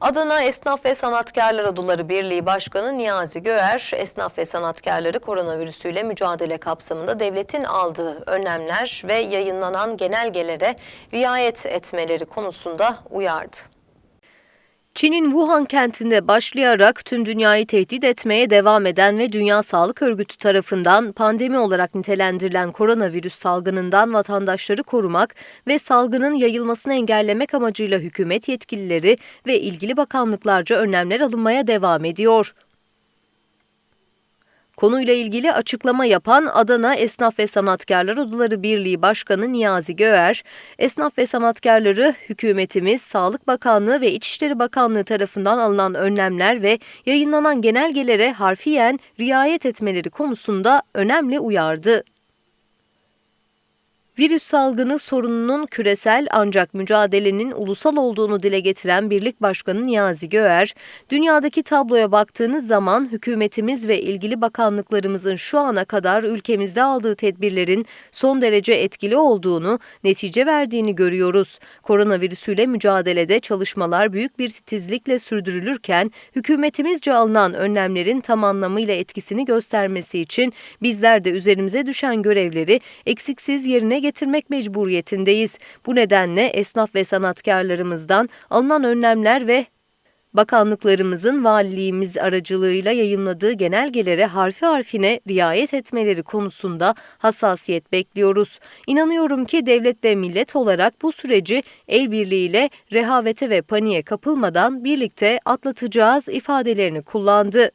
Adana Esnaf ve Sanatkarlar Odaları Birliği Başkanı Niyazi Göğer, esnaf ve sanatkarları koronavirüsüyle mücadele kapsamında devletin aldığı önlemler ve yayınlanan genelgelere riayet etmeleri konusunda uyardı. Çin'in Wuhan kentinde başlayarak tüm dünyayı tehdit etmeye devam eden ve Dünya Sağlık Örgütü tarafından pandemi olarak nitelendirilen koronavirüs salgınından vatandaşları korumak ve salgının yayılmasını engellemek amacıyla hükümet yetkilileri ve ilgili bakanlıklarca önlemler alınmaya devam ediyor. Konuyla ilgili açıklama yapan Adana Esnaf ve Sanatkarlar Odaları Birliği Başkanı Niyazi Göğer, esnaf ve sanatkarları hükümetimiz, Sağlık Bakanlığı ve İçişleri Bakanlığı tarafından alınan önlemler ve yayınlanan genelgelere harfiyen riayet etmeleri konusunda önemli uyardı. Virüs salgını sorununun küresel ancak mücadelenin ulusal olduğunu dile getiren Birlik Başkanı Niyazi Göğer, dünyadaki tabloya baktığınız zaman hükümetimiz ve ilgili bakanlıklarımızın şu ana kadar ülkemizde aldığı tedbirlerin son derece etkili olduğunu, netice verdiğini görüyoruz. Koronavirüsüyle mücadelede çalışmalar büyük bir titizlikle sürdürülürken, hükümetimizce alınan önlemlerin tam anlamıyla etkisini göstermesi için bizler de üzerimize düşen görevleri eksiksiz yerine getirmek mecburiyetindeyiz. Bu nedenle esnaf ve sanatkarlarımızdan alınan önlemler ve bakanlıklarımızın valiliğimiz aracılığıyla yayımladığı genelgelere harfi harfine riayet etmeleri konusunda hassasiyet bekliyoruz. İnanıyorum ki devlet ve millet olarak bu süreci el birliğiyle rehavete ve paniğe kapılmadan birlikte atlatacağız ifadelerini kullandı.